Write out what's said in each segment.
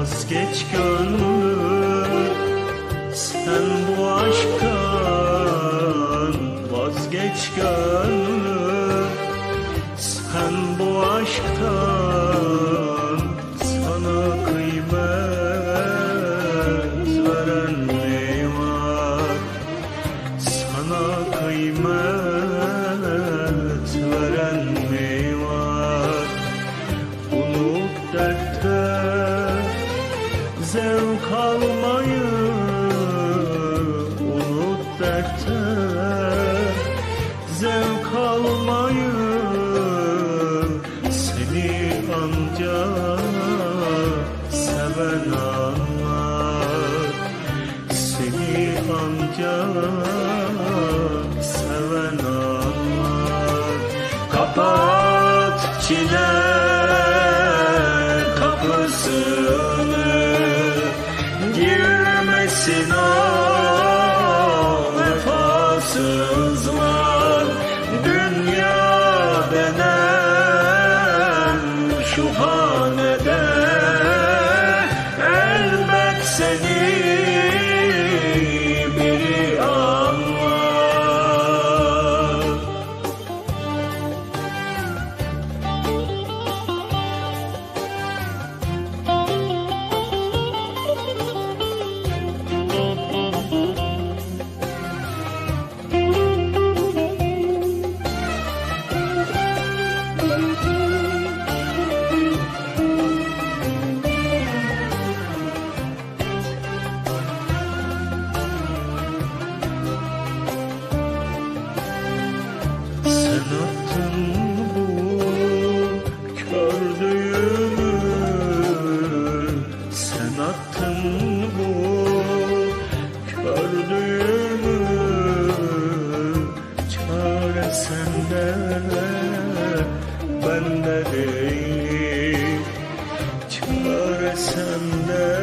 Vazgeç gönlüm sen bu aşktan Vazgeç gönlüm sen bu aşktan Seni ancak seven anlar. Kapat çile kapısını Girmesin ağlar Gördüğümü çare sende Ben de değil. Çare sende.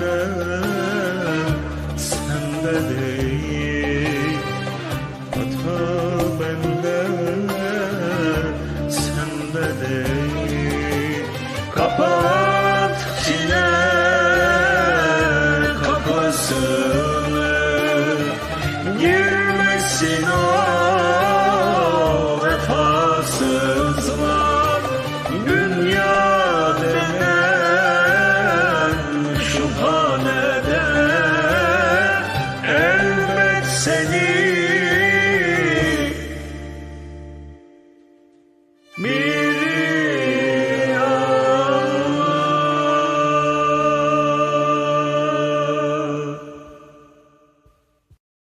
benden seni